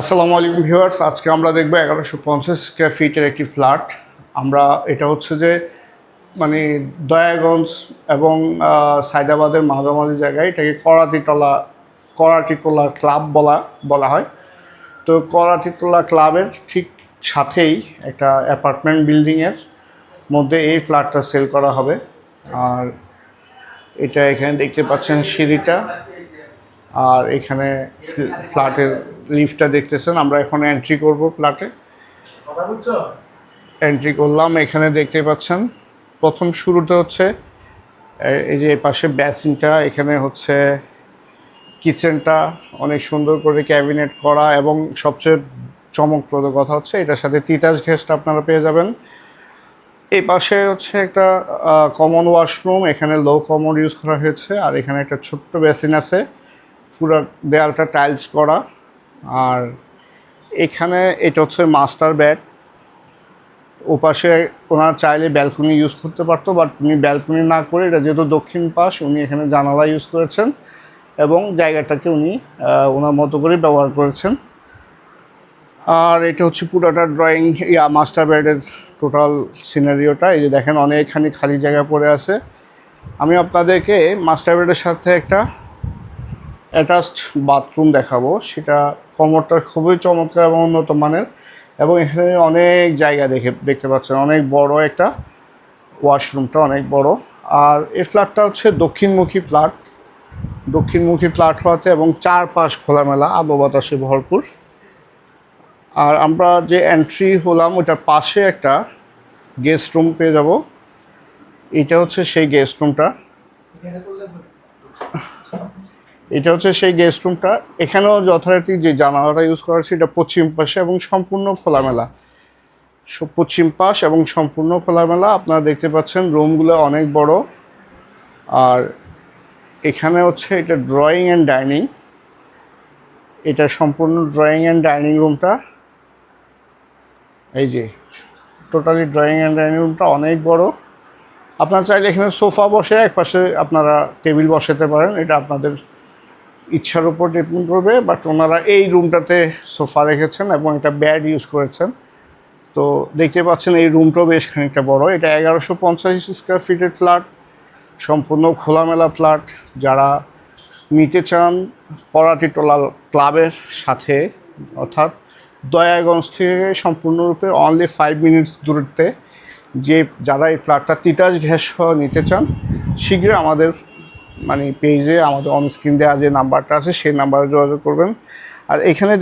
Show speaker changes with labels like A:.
A: আসসালামু আলাইকুম ভিউয়ার্স আজকে আমরা দেখব এগারোশো পঞ্চাশ স্কোয়ার ফিটের একটি ফ্ল্যাট আমরা এটা হচ্ছে যে মানে দয়াগঞ্জ এবং আহ, সায়দাবাদের মাঝামাঝি জায়গায় এটাকে করাতিতলা করাতিতলা ক্লাব বলা বলা হয়। তো করাতিতলা ক্লাবের ঠিক সাথেই একটা অ্যাপার্টমেন্ট বিল্ডিংয়ের মধ্যে এই ফ্ল্যাটটা সেল করা হবে। আর এটা এখানে দেখতে পাচ্ছেন সিঁড়িটা। আর এখানে ফ্ল- ফ্ল্যাটের লিফটটা দেখতেছেন, আমরা এখন এন্ট্রি করব ফ্ল্যাটে। এন্ট্রি করলাম, এখানে দেখতে পাচ্ছেন, প্রথম শুরুতে হচ্ছে এই যে পাশে বেসিনটা এখানে হচ্ছে কিচেনটা অনেক সুন্দর করে ক্যাবিনেট করা এবং সবচেয়ে চমকপ্রদ কথা হচ্ছে, এটার সাথে তিতাস গ্যাসটা আপনারা পেয়ে যাবেন। এই পাশে হচ্ছে একটা কমন ওয়াশরুম এখানে লো কমন ইউজ করা হয়েছে, আর এখানে একটা ছোট্ট বেসিন আছে। পুরো দেয়ালটা টাইলস করা। আর এখানে এটা হচ্ছে মাস্টার বেড। ওপাশে ওনার চাইলে ব্যালকনি ইউজ করতে পারতো, বাট উনি ব্যালকনি না করে, এটা যেহেতু দক্ষিণ পাশ, উনি এখানে জানালা ইউজ করেছেন এবং জায়গাটাকে উনি ওনার মতো করে ব্যবহার করেছেন। আর এটা হচ্ছে পুরোটা ড্রয়িং, ইয়া, মাস্টার বেডের টোটাল সিনারিওটা। এই যে দেখেন, অনেকখানি খালি জায়গা পড়ে আছে। আমি আপনাদেরকে মাস্টার বেডের সাথে একটা অ্যাটাচড বাথরুম দেখাবো। সেটা কমরটা খুবই চমৎকার এবং উন্নত মানের এবং এখানে অনেক জায়গা দেখে, দেখতে পাচ্ছেন। অনেক বড় একটা ওয়াশরুমটা অনেক বড়। আর এই ফ্ল্যাটটা হচ্ছে দক্ষিণমুখী ফ্ল্যাট দক্ষিণমুখী ফ্ল্যাট হওয়াতে এবং চারপাশ খোলামেলা, আলো বাতাসে ভরপুর। আর আমরা যে এন্ট্রি হলাম, ওটার পাশে একটা গেস্ট রুম পেয়ে যাব। এটা হচ্ছে সেই গেস্ট রুমটা এটা হচ্ছে সেই গেস্ট রুমটা এখানেও যথারীতি যে জানালাটা ইউজ করা হচ্ছে এটা পশ্চিম পাশে এবং সম্পূর্ণ খোলামেলা। পশ্চিম পাশ এবং সম্পূর্ণ খোলামেলা, আপনারা দেখতে পাচ্ছেন রুমগুলো অনেক বড়। আর এখানে হচ্ছে এটা ড্রয়িং অ্যান্ড ডাইনিং এটা সম্পূর্ণ ড্রয়িং অ্যান্ড ডাইনিং রুমটা এই যে টোটালি ড্রয়িং অ্যান্ড ডাইনিং রুমটা অনেক বড়। আপনারা চাইলে এখানে সোফা বসে একপাশে আপনারা টেবিল বসাতে পারেন, এটা আপনাদের ইচ্ছার উপর ডিপেন্ড করবে বাট ওনারা এই রুমটাতে সোফা রেখেছেন এবং একটা ব্যাড ইউজ করেছেন। তো দেখতে পাচ্ছেন এই রুমটাও বেশ খানিকটা বড়। এটা এগারোশো পঞ্চাশ স্কোয়ার ফিটের ফ্ল্যাট সম্পূর্ণ খোলামেলা ফ্ল্যাট যারা নিতে চান করাটিটোলা ক্লাবের সাথে, অর্থাৎ দয়াগঞ্জ থেকে সম্পূর্ণরূপে অনলি ফাইভ মিনিটস দূরত্বে যে, যারা এই ফ্ল্যাটটা তিতাস সহ নিতে চান, শীঘ্রই আমাদের মানে পেজে আমাদের অন স্ক্রিন দেওয়া যে নাম্বারটা আছে, সেই নাম্বারে যোগাযোগ করবেন। আর এখানে